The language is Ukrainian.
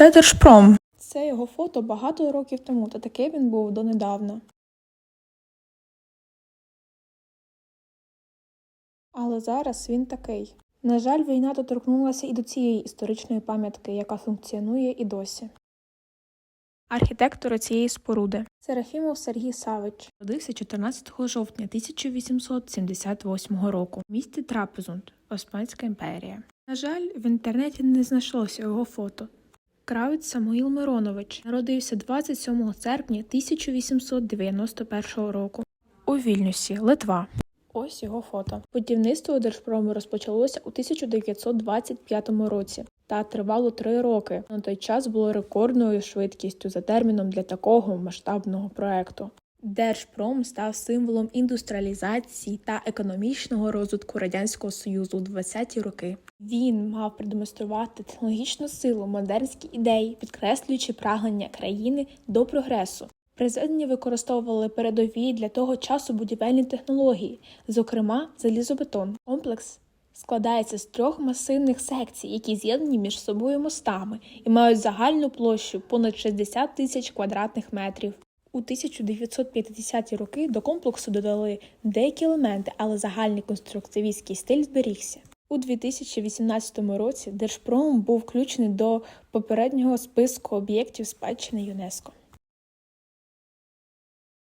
Це Держпром. Це його фото багато років тому, та такий він був донедавна. Але зараз він такий. На жаль, війна доторкнулася і до цієї історичної пам'ятки, яка функціонує і досі. Архітектори цієї споруди Серафімов Сергій Савич родився 14 жовтня 1878 року в місті Трапезунд, Османська імперія. На жаль, в інтернеті не знайшлося його фото. Кравець Самуїл Миронович народився 27 серпня 1891 року у Вільнюсі, Литва. Ось його фото. Будівництво Держпрому розпочалося у 1925 році та тривало три роки. На той час було рекордною швидкістю за терміном для такого масштабного проекту. Держпром став символом індустріалізації та економічного розвитку радянського союзу у 20-ті роки. Він мав продемонструвати технологічну силу, модернські ідеї, підкреслюючи прагнення країни до прогресу. Призведення використовували передові для того часу будівельні технології, зокрема залізобетон. Комплекс складається з трьох масивних секцій, які з'єднані між собою мостами і мають загальну площу понад 60 тисяч квадратних метрів. У 1950-ті роки до комплексу додали деякі елементи, але загальний конструктивістський стиль зберігся. У 2018 році Держпром був включений до попереднього списку об'єктів спадщини ЮНЕСКО.